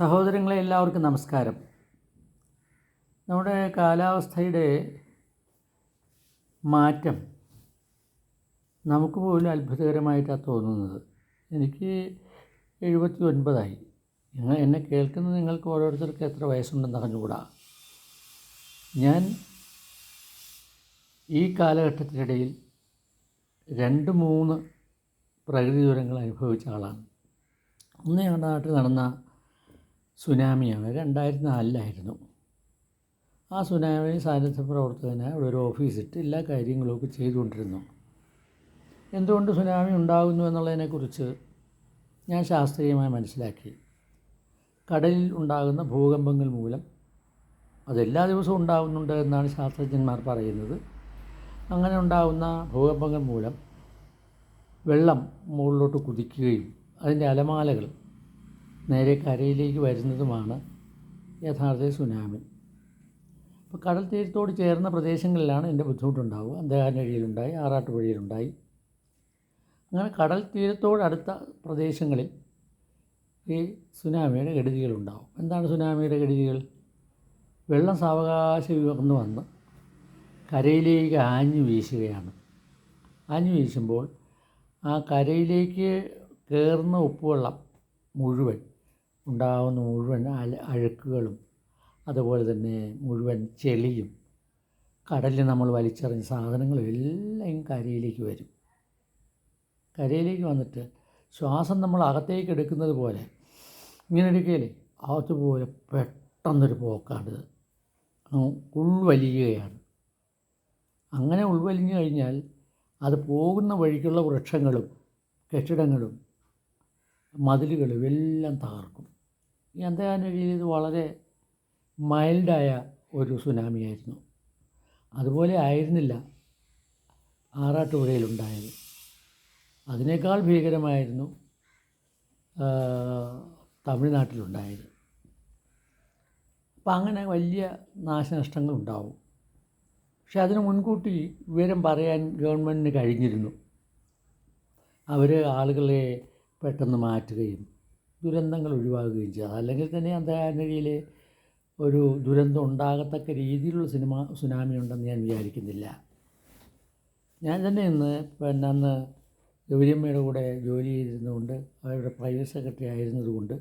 സഹോദരങ്ങളെ എല്ലാവർക്കും നമസ്കാരം. നമ്മുടെ കാലാവസ്ഥയുടെ മാറ്റം നമുക്ക് പോലും അത്ഭുതകരമായിട്ടാണ് തോന്നുന്നത്. എനിക്ക് എഴുപത്തി ഒൻപതായി നിങ്ങൾ എന്നെ കേൾക്കുന്ന നിങ്ങൾക്ക് ഓരോരുത്തർക്ക് എത്ര വയസ്സുണ്ടെന്ന് അറിഞ്ഞുകൂടാ. ഞാൻ ഈ കാലഘട്ടത്തിനിടയിൽ രണ്ട് മൂന്ന് പ്രകൃതി ദുരങ്ങൾ അനുഭവിച്ച ആളാണ്. ഒന്ന് ഞങ്ങളുടെ നാട്ടിൽ നടന്ന സുനാമിയാണ് രണ്ടായിരത്തി നാലിലായിരുന്നു ആ സുനാമി സാന്നിധ്യ പ്രവർത്തകന് അവിടെ ഒരു ഓഫീസിട്ട് എല്ലാ കാര്യങ്ങളുമൊക്കെ ചെയ്തുകൊണ്ടിരുന്നു. എന്തുകൊണ്ട് സുനാമി ഉണ്ടാകുന്നു എന്നുള്ളതിനെക്കുറിച്ച് ഞാൻ ശാസ്ത്രീയമായി മനസ്സിലാക്കി. കടലിൽ ഉണ്ടാകുന്ന ഭൂകമ്പങ്ങൾ മൂലം അതെല്ലാ ദിവസവും ഉണ്ടാകുന്നുണ്ട് എന്നാണ് ശാസ്ത്രജ്ഞന്മാർ പറയുന്നത്. അങ്ങനെ ഉണ്ടാകുന്ന ഭൂകമ്പങ്ങൾ മൂലം വെള്ളം മുകളിലോട്ട് കുതിക്കുകയും അതിന്റെ അലമാലകൾ നേരെ കരയിലേക്ക് വരുന്നതുമാണ് യഥാർത്ഥ സുനാമി. അപ്പോൾ കടൽ തീരത്തോട് ചേർന്ന പ്രദേശങ്ങളിലാണ് എന്റെ ബുദ്ധിമുട്ടുണ്ടാവുക. അന്ധകാരനഴിയിലുണ്ടായി ആറാട്ടുപുഴയിലുണ്ടായി. അങ്ങനെ കടൽ തീരത്തോടടുത്ത പ്രദേശങ്ങളിൽ ഈ സുനാമിയുടെ കെടുതികളുണ്ടാവും. എന്താണ് സുനാമിയുടെ കെടുതികൾ? വെള്ളം സാവകാശം ഉയർന്നു വന്ന് കരയിലേക്ക് ആഞ്ഞു വീശുകയാണ്. ആഞ്ഞു വീശുമ്പോൾ ആ കരയിലേക്ക് കയറുന്ന ഉപ്പുവെള്ളം മുഴുവൻ ഉണ്ടാകുന്ന മുഴുവൻ അഴുക്കുകളും അതുപോലെ തന്നെ മുഴുവൻ ചെളിയും കടലിൽ നമ്മൾ വലിച്ചെറിഞ്ഞ സാധനങ്ങളും എല്ലാം കരയിലേക്ക് വരും. കരയിലേക്ക് വന്നിട്ട് ശ്വാസം നമ്മൾ അകത്തേക്ക് എടുക്കുന്നത് പോലെ ഇങ്ങനെ എടുക്കുകയില്ലേ അതുപോലെ പെട്ടെന്നൊരു പോക്കാണിത്. ഉൾവലിയുകയാണ്. അങ്ങനെ ഉൾവലിഞ്ഞു കഴിഞ്ഞാൽ അത് പോകുന്ന വഴിക്കുള്ള വൃക്ഷങ്ങളും കെട്ടിടങ്ങളും മതിലുകളും എല്ലാം തകർക്കും. ഈ അന്ധകാരനഴിയിൽ ഇത് വളരെ മൈൽഡായ ഒരു സുനാമിയായിരുന്നു. അതുപോലെ ആയിരുന്നില്ല ആറാട്ടുപുഴയിലുണ്ടായത്. അതിനേക്കാൾ ഭീകരമായിരുന്നു തമിഴ്നാട്ടിലുണ്ടായത്. അപ്പം അങ്ങനെ വലിയ നാശനഷ്ടങ്ങൾ ഉണ്ടാവും. പക്ഷെ അതിന് മുൻകൂട്ടി വിവരം പറയാൻ ഗവൺമെന്റിന് കഴിഞ്ഞിരുന്നു. അവർ ആളുകളെ പെട്ടെന്ന് മാറ്റുകയും ദുരന്തങ്ങൾ ഒഴിവാക്കുകയും ചെയ്യുക അല്ലെങ്കിൽ തന്നെ അന്ധകാരനഴിയിൽ ഒരു ദുരന്തം ഉണ്ടാകത്തക്ക രീതിയിലുള്ള സിനിമ സുനാമി ഉണ്ടെന്ന് ഞാൻ വിചാരിക്കുന്നില്ല. ഞാൻ തന്നെ ഇന്ന് പിന്നെ അന്ന് ഗൗരിയമ്മയുടെ കൂടെ ജോലി ചെയ്തിരുന്നതുകൊണ്ട് അവരുടെ പ്രൈവറ്റ് സെക്രട്ടറി ആയിരുന്നതുകൊണ്ട്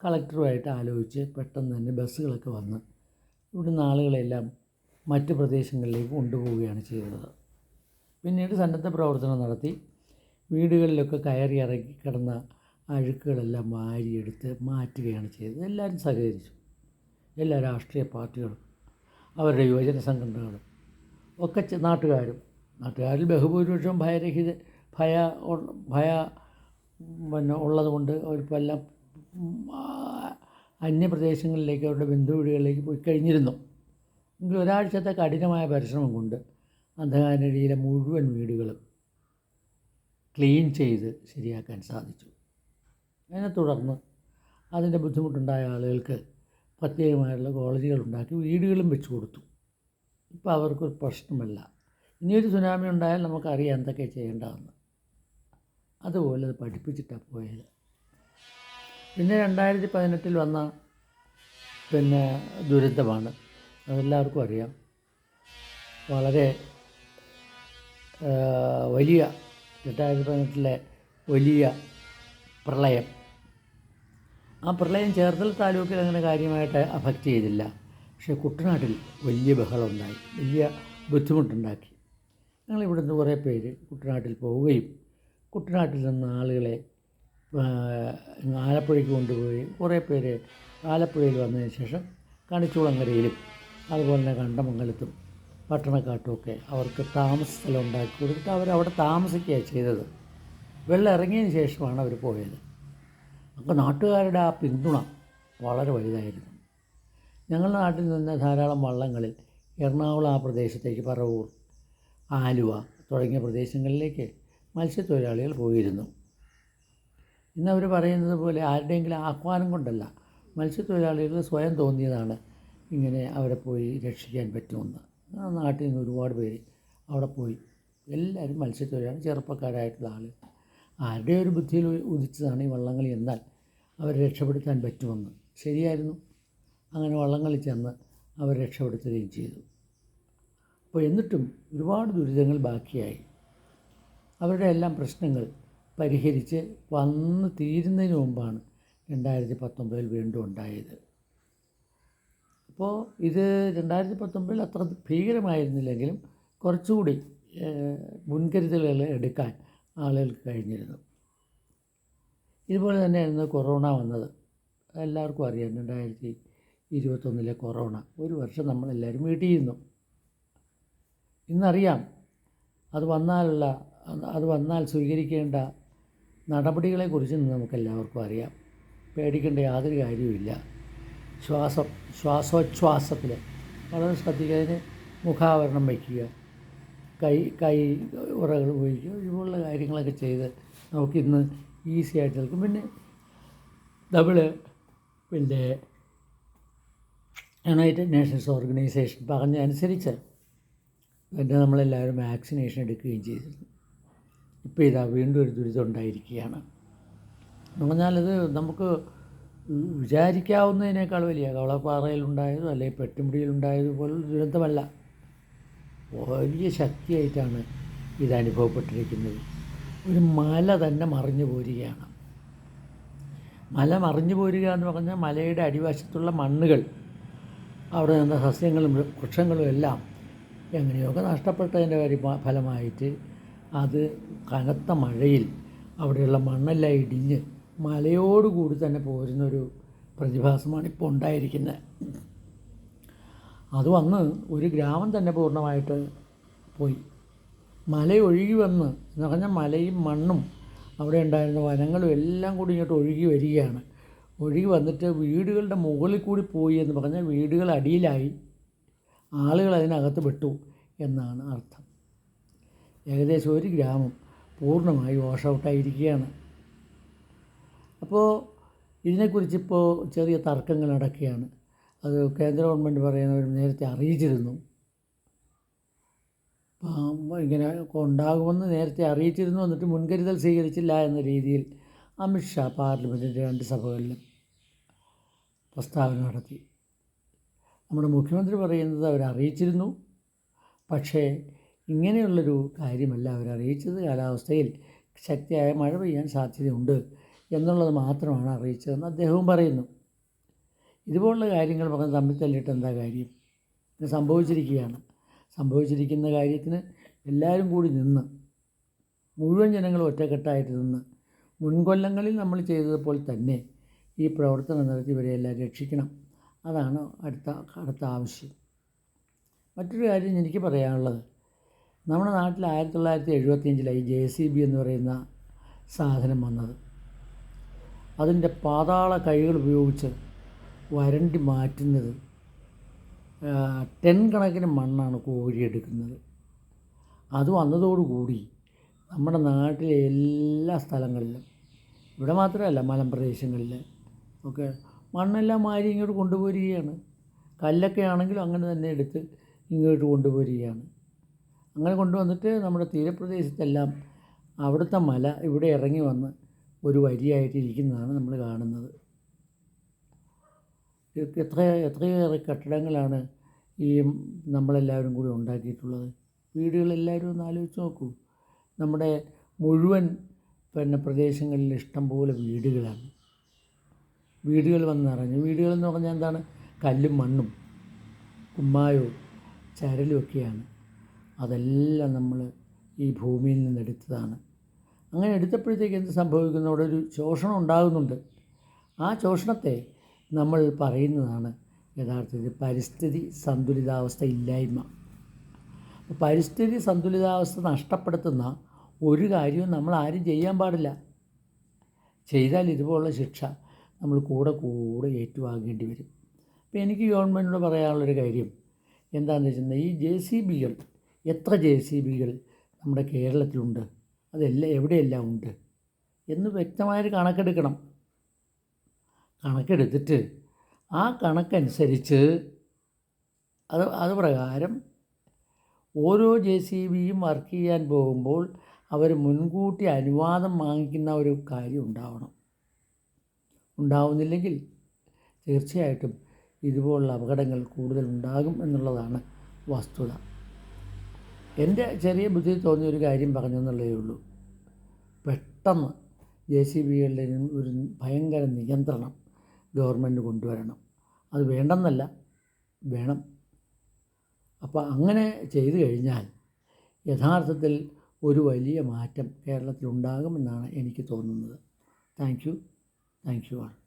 കളക്ടറുമായിട്ട് ആലോചിച്ച് പെട്ടെന്ന് തന്നെ ബസ്സുകളൊക്കെ വന്ന് ഇവിടുന്ന് ആളുകളെല്ലാം മറ്റ് പ്രദേശങ്ങളിലേക്ക് കൊണ്ടുപോവുകയാണ് ചെയ്തത്. പിന്നീട് സന്നദ്ധ പ്രവർത്തനം നടത്തി. വീടുകളിലൊക്കെ കയറി ഇറങ്ങി കിടന്ന അഴുക്കുകളെല്ലാം വാരിയെടുത്ത് മാറ്റുകയാണ് ചെയ്തത്. എല്ലാവരും സഹകരിച്ചു. എല്ലാ രാഷ്ട്രീയ പാർട്ടികളും അവരുടെ യുവജന സംഘടനകളും ഒക്കെ നാട്ടുകാരും നാട്ടുകാരിൽ ബഹുഭൂരിപക്ഷം ഭയരഹിത ഭയ ഭയ പിന്നെ ഉള്ളതുകൊണ്ട് അവരിപ്പോൾ എല്ലാം അന്യപ്രദേശങ്ങളിലേക്ക് അവരുടെ ബന്ധുവീടുകളിലേക്ക് പോയി കഴിഞ്ഞിരുന്നു. എങ്കിൽ ഒരാഴ്ചത്തെ കഠിനമായ പരിശ്രമം കൊണ്ട് അന്ധകാരനടിയിലെ മുഴുവൻ വീടുകളും ക്ലീൻ ചെയ്ത് ശരിയാക്കാൻ സാധിച്ചു. അതിനെ തുടർന്ന് അതിന്റെ ബുദ്ധിമുട്ടുണ്ടായ ആളുകൾക്ക് പ്രത്യേകമായുള്ള കോളേജുകൾ ഉണ്ടാക്കി വീടുകളും വെച്ചു കൊടുത്തു. ഇപ്പോൾ അവർക്കൊരു പ്രശ്നമല്ല. ഇനിയൊരു സുനാമി ഉണ്ടായാൽ നമുക്കറിയാം എന്തൊക്കെ ചെയ്യേണ്ടതെന്ന്. അതുപോലെ അത് പഠിപ്പിച്ചിട്ടാണ് പോയത്. പിന്നെ രണ്ടായിരത്തി പതിനെട്ടിൽ വന്ന പിന്നെ ദുരന്തമാണ്. അതെല്ലാവർക്കും അറിയാം. വളരെ വലിയ രണ്ടായിരത്തി പതിനെട്ടിലെ വലിയ പ്രളയം. ആ പ്രളയം ചേർത്തല താലൂക്കിൽ അങ്ങനെ കാര്യമായിട്ട് അഫക്റ്റ് ചെയ്തില്ല. പക്ഷേ കുട്ടനാട്ടിൽ വലിയ ബഹളമുണ്ടായി. വലിയ ബുദ്ധിമുട്ടുണ്ടാക്കി. ഞങ്ങൾ ഇവിടുന്ന് കുറേ പേര് കുട്ടനാട്ടിൽ പോവുകയും കുട്ടനാട്ടിൽ നിന്ന് ആളുകളെ ആലപ്പുഴയ്ക്ക് കൊണ്ടുപോയി കുറേ പേര് ആലപ്പുഴയിൽ വന്നതിന് ശേഷം കണിച്ചുളങ്ങരയിലും അതുപോലെ തന്നെ കണ്ടമംഗലത്തും പട്ടണക്കാട്ടുമൊക്കെ അവർക്ക് താമസ സ്ഥലം ഉണ്ടാക്കി കൊടുത്തിട്ട് അവരവിടെ താമസിക്കുകയാണ് ചെയ്തത്. വെള്ളം ഇറങ്ങിയതിന് ശേഷമാണ് അവർ പോയത്. അപ്പോൾ നാട്ടുകാരുടെ ആ പിന്തുണ വളരെ വലുതായിരുന്നു. ഞങ്ങളുടെ നാട്ടിൽ നിന്ന് ധാരാളം വള്ളങ്ങളിൽ എറണാകുളം ആ പ്രദേശത്തേക്ക് പറവൂർ ആലുവ തുടങ്ങിയ പ്രദേശങ്ങളിലേക്ക് മത്സ്യത്തൊഴിലാളികൾ പോയിരുന്നു. ഇന്ന് അവർ പറയുന്നത് പോലെ ആരുടെയെങ്കിലും ആഹ്വാനം കൊണ്ടല്ല മത്സ്യത്തൊഴിലാളികൾ സ്വയം തോന്നിയതാണ് ഇങ്ങനെ അവരെ പോയി രക്ഷിക്കാൻ പറ്റുമെന്ന്. ആ നാട്ടിൽ നിന്ന് ഒരുപാട് പേര് അവിടെ പോയി. എല്ലാവരും മത്സ്യത്തൊഴിലാണ് ചെറുപ്പക്കാരായിട്ടുള്ള ആൾ ആരുടെ ഒരു ബുദ്ധിയിൽ ഉദിച്ചതാണ് ഈ വള്ളംകളി എന്നാൽ അവരെ രക്ഷപ്പെടുത്താൻ പറ്റുമെന്ന്. ശരിയായിരുന്നു. അങ്ങനെ വള്ളംകളി ചെന്ന് അവർ രക്ഷപ്പെടുത്തുകയും ചെയ്തു. അപ്പോൾ എന്നിട്ടും ഒരുപാട് ദുരിതങ്ങൾ ബാക്കിയായി. അവരുടെ എല്ലാം പ്രശ്നങ്ങൾ പരിഹരിച്ച് വന്ന് തീരുന്നതിന് മുമ്പാണ് രണ്ടായിരത്തി പത്തൊമ്പതിൽ വീണ്ടും ഉണ്ടായത്. അപ്പോൾ ഇത് രണ്ടായിരത്തി പത്തൊമ്പതിൽ അത്ര ഭീകരമായിരുന്നില്ലെങ്കിലും കുറച്ചുകൂടി മുൻകരുതലുകൾ എടുക്കാൻ ആളുകൾക്ക് കഴിഞ്ഞിരുന്നു. ഇതുപോലെ തന്നെയായിരുന്നു കൊറോണ വന്നത്. എല്ലാവർക്കും അറിയാം രണ്ടായിരത്തി ഇരുപത്തൊന്നിലെ കൊറോണ. ഒരു വർഷം നമ്മളെല്ലാവരും വീട്ടിൽ ഇരുന്നു ഇന്നറിയാം അത് വന്നാലുള്ള അത് വന്നാൽ സ്വീകരിക്കേണ്ട നടപടികളെക്കുറിച്ച് നമുക്കെല്ലാവർക്കും അറിയാം. പേടിക്കേണ്ട യാതൊരു കാര്യവുമില്ല. ശ്വാസം ശ്വാസോച്ഛ്വാസത്തിൽ വളരെ ശ്രദ്ധിക്കുക മുഖാവരണം വയ്ക്കുക. കൈ കൈ ഉറകൾ ഉപയോഗിക്കുക. ഇതുപോലുള്ള കാര്യങ്ങളൊക്കെ ചെയ്ത് നമുക്കിന്ന് ഈസി ആയിട്ട് നിൽക്കും. പിന്നെ നമ്മൾ പിന്നെ യുണൈറ്റഡ് നേഷൻസ് ഓർഗനൈസേഷൻ പറഞ്ഞതനുസരിച്ച് പിന്നെ നമ്മളെല്ലാവരും വാക്സിനേഷൻ എടുക്കുകയും ചെയ്തിരുന്നു. ഇപ്പോൾ ഇതാ വീണ്ടും ഒരു ദുരിതം ഉണ്ടായിരിക്കുകയാണ്. എന്ന് പറഞ്ഞാലത് നമുക്ക് വിചാരിക്കാവുന്നതിനേക്കാൾ വലിയ കവളപ്പാറയിലുണ്ടായതോ അല്ലെങ്കിൽ പെട്ടിമുടിയിലുണ്ടായതുപോലുള്ള ദുരന്തമല്ല. വലിയ ശക്തിയായിട്ടാണ് ഇത് അനുഭവപ്പെട്ടിരിക്കുന്നത്. ഒരു മല തന്നെ മറിഞ്ഞു പോരുകയാണ്. മല മറിഞ്ഞു പോരുക എന്ന് പറഞ്ഞാൽ മലയുടെ അടിവശത്തുള്ള മണ്ണുകൾ അവിടെ നിന്ന് സസ്യങ്ങളും വൃക്ഷങ്ങളും എല്ലാം എങ്ങനെയൊക്കെ നഷ്ടപ്പെട്ടതിന്റെ പരി ഫലമായിട്ട് അത് കനത്ത മഴയിൽ അവിടെയുള്ള മണ്ണെല്ലാം ഇടിഞ്ഞ് മലയോടുകൂടി തന്നെ പോരുന്നൊരു പ്രതിഭാസമാണ് ഇപ്പോൾ ഉണ്ടായിരിക്കുന്നത്. അത് വന്ന് ഒരു ഗ്രാമം തന്നെ പൂർണമായിട്ട് പോയി. മല ഒഴുകി വന്ന് എന്ന് പറഞ്ഞാൽ മലയും മണ്ണും അവിടെ ഉണ്ടായിരുന്ന വനങ്ങളും എല്ലാം കൂടി ഇങ്ങോട്ട് ഒഴുകി വരികയാണ്. ഒഴുകി വന്നിട്ട് വീടുകളുടെ മുകളിൽ കൂടി പോയി എന്ന് പറഞ്ഞാൽ വീടുകൾ അടിയിലായി. ആളുകൾ അതിനകത്ത് വിട്ടു എന്നാണ് അർത്ഥം. ഏകദേശം ഒരു ഗ്രാമം പൂർണമായി വാഷ് ഔട്ടായിരിക്കുകയാണ് അപ്പോൾ ഇതിനെക്കുറിച്ചിപ്പോൾ ചെറിയ തർക്കങ്ങൾ നടക്കുകയാണ് അത് കേന്ദ്ര ഗവൺമെന്റ് പറയുന്നവർ നേരത്തെ അറിയിച്ചിരുന്നു. ഇങ്ങനെ ഉണ്ടാകുമെന്ന് നേരത്തെ അറിയിച്ചിരുന്നു എന്നിട്ട് മുൻകരുതൽ സ്വീകരിച്ചില്ല എന്ന രീതിയിൽ അമിത്ഷാ പാർലമെന്റിന്റെ രണ്ട് സഭകളിലും പ്രസ്താവന നടത്തി. നമ്മുടെ മുഖ്യമന്ത്രി പറയുന്നത് അവരറിയിച്ചിരുന്നു. പക്ഷേ ഇങ്ങനെയുള്ളൊരു കാര്യമല്ല അവരറിയിച്ചത്. കാലാവസ്ഥയിൽ ശക്തിയായ മഴ പെയ്യാൻ സാധ്യതയുണ്ട്. എന്നുള്ളത് മാത്രമാണ് അറിയിച്ചതെന്ന് അദ്ദേഹവും പറയുന്നു. ഇതുപോലുള്ള കാര്യങ്ങൾ പറഞ്ഞ് തമ്മിൽ തല്ലിട്ട് എന്താ കാര്യം? ഇത് സംഭവിച്ചിരിക്കുകയാണ്. സംഭവിച്ചിരിക്കുന്ന കാര്യത്തിന് എല്ലാവരും കൂടി നിന്ന് മുഴുവൻ ജനങ്ങളും ഒറ്റക്കെട്ടായിട്ട് നിന്ന് മുൻകൊല്ലങ്ങളിൽ നമ്മൾ ചെയ്തതുപോലെ തന്നെ ഈ പ്രവർത്തനം നടത്തി ഇവരെയെല്ലാം രക്ഷിക്കണം. അതാണ് അടുത്ത അടുത്ത ആവശ്യം. മറ്റൊരു കാര്യം എനിക്ക് പറയാനുള്ളത്. നമ്മുടെ നാട്ടിൽ ആയിരത്തി തൊള്ളായിരത്തി എഴുപത്തിയഞ്ചിലായി ജെ സി ബി എന്ന് പറയുന്ന സാധനം വന്നത്. അതിന്റെ പാതാള കൈകൾ ഉപയോഗിച്ച് വരണ്ടി മാറ്റുന്നത് ടെൻ കണക്കിന് മണ്ണാണ് കോരിയെടുക്കുന്നത് അത് വന്നതോടുകൂടി നമ്മുടെ നാട്ടിലെ എല്ലാ സ്ഥലങ്ങളിലും ഇവിടെ മാത്രമല്ല മലമ്പ്രദേശങ്ങളിൽ ഒക്കെ മണ്ണെല്ലാം മാരി ഇങ്ങോട്ട് കൊണ്ടുപോരുകയാണ്. കല്ലൊക്കെ ആണെങ്കിലും അങ്ങനെ തന്നെ എടുത്ത് ഇങ്ങോട്ട് കൊണ്ടുപോരുകയാണ്. അങ്ങനെ കൊണ്ടുവന്നിട്ട് നമ്മുടെ തീരപ്രദേശത്തെല്ലാം അവിടുത്തെ മല ഇവിടെ ഇറങ്ങി വന്ന് ഒരു വരിയായിട്ട് ഇരിക്കുന്നതാണ് നമ്മൾ കാണുന്നത്. എത്ര എത്രയേറെ കെട്ടിടങ്ങളാണ് ഈ നമ്മളെല്ലാവരും കൂടി ഉണ്ടാക്കിയിട്ടുള്ളത്? വീടുകളെല്ലാവരും ഒന്ന് ആലോചിച്ച് നോക്കൂ. നമ്മുടെ മുഴുവൻ പിന്നെ പ്രദേശങ്ങളിൽ ഇഷ്ടംപോലെ വീടുകളാണ്. വീടുകൾ വന്ന് നിറഞ്ഞു. വീടുകളെന്ന് പറഞ്ഞാൽ എന്താണ്? കല്ലും മണ്ണും കുമ്മായവും ചരലും ഒക്കെയാണ്. അതെല്ലാം നമ്മൾ ഈ ഭൂമിയിൽ നിന്ന് എടുത്തതാണ്. അങ്ങനെ എടുത്തപ്പോഴത്തേക്ക് എന്ത് സംഭവിക്കുന്നു? അവിടെ ഒരു ശോഷണം ഉണ്ടാകുന്നുണ്ട്. ആ ശോഷണത്തെ നമ്മൾ പറയുന്നതാണ് യഥാർത്ഥത്തിൽ പരിസ്ഥിതി സന്തുലിതാവസ്ഥ ഇല്ലായ്മ. പരിസ്ഥിതി സന്തുലിതാവസ്ഥ നഷ്ടപ്പെടുത്തുന്ന ഒരു കാര്യവും നമ്മൾ ആരും ചെയ്യാൻ പാടില്ല. ചെയ്താൽ ഇതുപോലുള്ള ശിക്ഷ നമ്മൾ കൂടെ കൂടെ ഏറ്റുവാങ്ങേണ്ടി വരും. അപ്പോൾ എനിക്ക് ഗവൺമെന്റിനോട് പറയാനുള്ളൊരു കാര്യം എന്താണെന്ന് വെച്ചിട്ടുണ്ടെങ്കിൽ ഈ ജെ സി ബികൾ എത്ര ജെ സി ബികൾ നമ്മുടെ കേരളത്തിലുണ്ട്? അതെല്ലാം എവിടെയെല്ലാം ഉണ്ട് എന്ന് വ്യക്തമായൊരു കണക്കെടുക്കണം. കണക്കെടുത്തിട്ട് ആ കണക്കനുസരിച്ച് അത് അത് പ്രകാരം ഓരോ ജെ സി ബിയും വർക്ക് ചെയ്യാൻ പോകുമ്പോൾ അവർ മുൻകൂട്ടി അനുവാദം വാങ്ങിക്കുന്ന ഒരു കാര്യം ഉണ്ടാവണം. ഉണ്ടാവുന്നില്ലെങ്കിൽ തീർച്ചയായിട്ടും ഇതുപോലുള്ള അപകടങ്ങൾ കൂടുതൽ ഉണ്ടാകും എന്നുള്ളതാണ് വസ്തുത. എന്റെ ചെറിയ ബുദ്ധി തോന്നിയ ഒരു കാര്യം പറഞ്ഞെന്നുള്ളതേ ഉള്ളൂ. പെട്ടെന്ന് ജെ സി ബികളുടെ ഒരു ഭയങ്കര നിയന്ത്രണം ഗവൺമെന്റ് കൊണ്ടുവരണം. അത് വേണ്ടെന്നല്ല വേണം. അപ്പോൾ അങ്ങനെ ചെയ്തു കഴിഞ്ഞാൽ യഥാർത്ഥത്തിൽ ഒരു വലിയ മാറ്റം കേരളത്തിലുണ്ടാകുമെന്നാണ് എനിക്ക് തോന്നുന്നത്. Thank you. Thank you all.